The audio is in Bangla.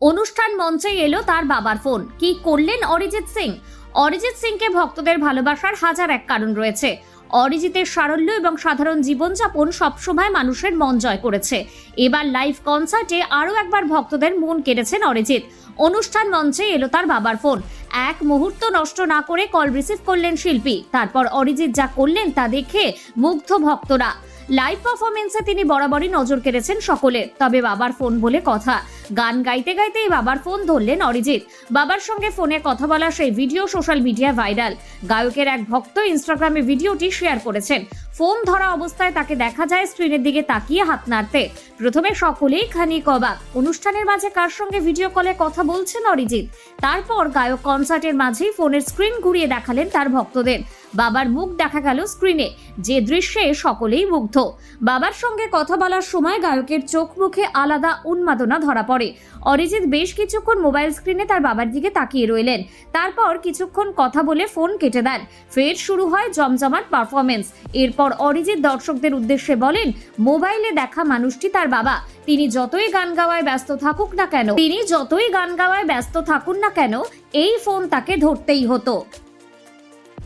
অনুষ্ঠান মঞ্চে এলো তার বাবার ফোন। কি করলেন অরিজিৎ সিং? অরিজিৎ সিংকে ভক্তদের ভালোবাসার হাজার এক কারণ রয়েছে। অরিজিতের সারল্য এবং সাধারণ জীবনযাপন সবসময় মানুষের মন জয় করেছে। এবার লাইভ কনসার্টে আরও একবার ভক্তদের মন কেড়েছেন অরিজিৎ। অনুষ্ঠান মঞ্চে এলো তার বাবার ফোন। এক মুহূর্ত নষ্ট না করে কল রিসিভ করলেন শিল্পী। তারপর অরিজিৎ যা করলেন তা দেখে মুগ্ধ ভক্তরা। লাইভ পারফরমেন্সে তিনি বরাবরই নজর কেড়েছেন সকলে। তবে বাবার ফোন বলে কথা। গান গাইতে গাইতেই বাবার ফোন ধরলেন অরিজিৎ। বাবার সঙ্গে ফোনে কথা বলা সেই ভিডিও সোশ্যাল মিডিয়া ভাইরাল। গায়কের এক ভক্ত ইনস্টাগ্রামে ভিডিওটি শেয়ার করেছেন। ফোন ধরা অবস্থায় তাকে দেখা যায় স্ক্রিনের দিকে তাকিয়ে হাত নাড়তে। প্রথমে সকলেই খানিক অবাক। অনুষ্ঠানের মাঝে কার সঙ্গে ভিডিও কলে কথা বলছেন অরিজিৎ? তারপর গায়ক কনসার্টের মাঝেই ফোনের স্ক্রিন ঘুরিয়ে দেখালেন তার ভক্তদের। বাবার মুখ দেখা গেল স্ক্রিনে যে দৃশ্যে সকলেই মুগ্ধ। বাবার সঙ্গে কথা বলার সময় গায়কের চোখ মুখে আলাদা উন্মাদনা ধরা পড়ে। অরিজিৎ বেশ কিছুক্ষণ মোবাইল স্ক্রিনে তার বাবার দিকে তাকিয়ে রইলেন। তারপর কিছুক্ষণ কথা বলে ফোন কেটে দেন। ফের শুরু হয় জমজমাট পারফরমেন্স এরপর অরিজিৎ দর্শকদের উদ্দেশ্যে বলেন, মোবাইলে দেখা মানুষটি তার বাবা। তিনি যতই গান গাওয়ায় ব্যস্ত থাকুক না কেন, তিনি যতই গান গাওয়ায় ব্যস্ত থাকুন না কেন, এই ফোন তাকে ধরতেই হতো।